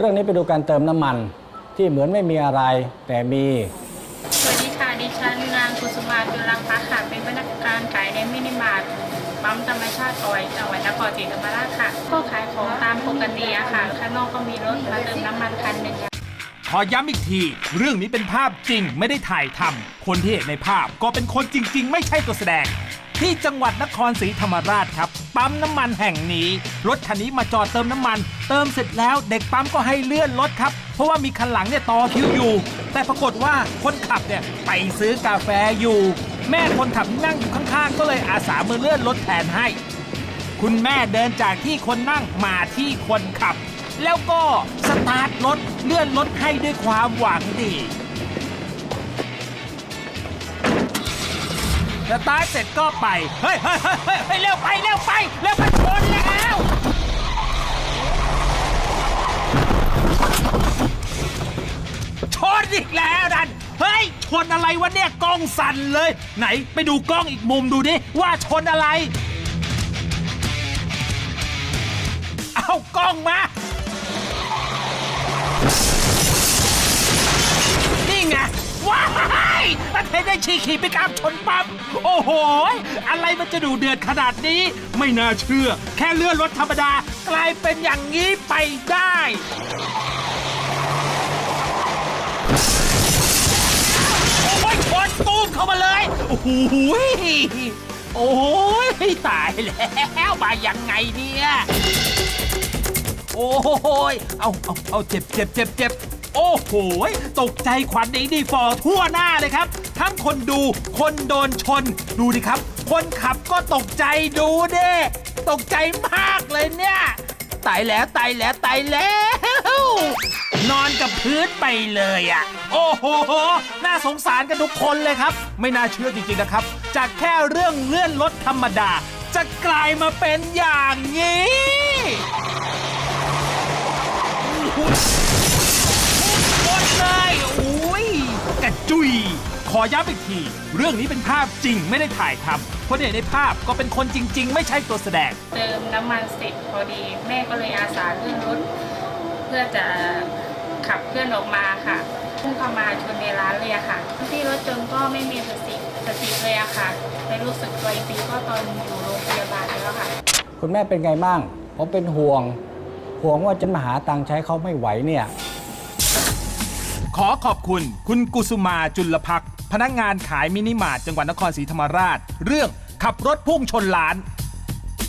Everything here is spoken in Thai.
เรื่องนี้ไปดูการเติมน้ำมันที่เหมือนไม่มีอะไรแต่มี สวัสดีค่ะ ดิฉันนางกุสุมาจุลพักค่ะ เป็นพนักงานขายในมินิมาร์ทปั๊มธรรมชาติออยจังหวัดนครศรีธรรมราชค่ะ ก็ขายของตามปกติอะค่ะ ข้างนอกก็มีรถมาเติมน้ำมันคันหนึ่งค่ะขอย้ำอีกที เรื่องนี้เป็นภาพจริงไม่ได้ถ่ายทำคนที่เห็นในภาพก็เป็นคนจริง ๆ ไม่ใช่ตัวแสดง ที่จังหวัดนครศรีธรรมราชครับ ปั๊มน้ำมันแห่งนี้ รถคันนี้มาจอดเติมน้ำมัน เติมเสร็จแล้วเด็กปั๊มก็ให้เลื่อนรถครับ เพราะว่ามีคันหลังเนี่ยต่อคิวอยู่ แต่ปรากฏว่าคนขับเนี่ยไปซื้อกาแฟอยู่ แม่คนขับนั่งอยู่ข้างๆ ก็เลยอาสามือเลื่อนรถแทนให้ คุณแม่เดินจากที่คนนั่งมาที่คนขับ แล้วก็สตาร์ทรถเลื่อนรถให้ด้วยความหวังดี สตาร์ทเสร็จก็ไปเฮ้ยเฮ้ยเฮ้ยเฮ้ยเฮ้ยเร็วไปเร็วไปเร็วไปชนแล้วชนอีกแล้วดัน เฮ้ย ชนอะไรวะเนี่ยกล้องสั่นเลย ไหนไปดูกล้องอีกมุมดูดิ ว่าชนอะไร เอากล้องมา ได้ชีขี่ไปกามชนปั๊มโอ้โห อะไรมันจะดูเดือดขนาดนี้ ไม่น่าเชื่อ แค่เลื่อนรถธรรมดา กลายเป็นอย่างนี้ไปได้โอ้ยชนตูมเข้ามาเลย โอ้โหโอ้ยตายแล้วมายังไงเนี่ย โอ้โหยเอาเอาเอาเจ็บเจ็บเจ็บเจ็บ โอ้โห ตกใจขวัญดีดีฟอทั่วหน้าเลยครับ ทั้งคนดูคนโดนชน ดูดิครับ คนขับก็ตกใจดูเด้ตกใจมากเลยเนี่ยตายแล้วตายแล้วตายแล้ว นอนกับพื้นไปเลยอะ โอ้โห น่าสงสารกันทุกคนเลยครับ ไม่น่าเชื่อจริงๆนะครับ จากแค่เรื่องเลื่อนรถธรรมดา จะกลายมาเป็นอย่างนี้ จุย ขอย้ำอีกที เรื่องนี้เป็นภาพจริงไม่ได้ถ่ายทำคนที่เห็นในภาพก็เป็นคนจริง ๆ ไม่ใช่ตัวแสดง เติมน้ำมันเสร็จพอดี แม่ก็เลยอาสาเลื่อนรถเพื่อจะขับเคลื่อนออกมาค่ะพุ่งเข้ามาชนในร้านเลยอะค่ะ ที่รถจนก็ไม่มีสติสติเลยอะค่ะไปรู้สึกตัวอีกทีก็ตอนอยู่โรงพยาบาลแล้วค่ะ คุณแม่เป็นไงบ้างผมเป็นห่วง ห่วงว่าจะมาหาตังค์ใช้เขาไม่ไหวเนี่ย ขอขอบคุณ คุณกุสุมาจุลพัก พนักงานขายมินิมาร์ทจังหวัดนครศรีธรรมราช เรื่องขับรถพุ่งชนล้าน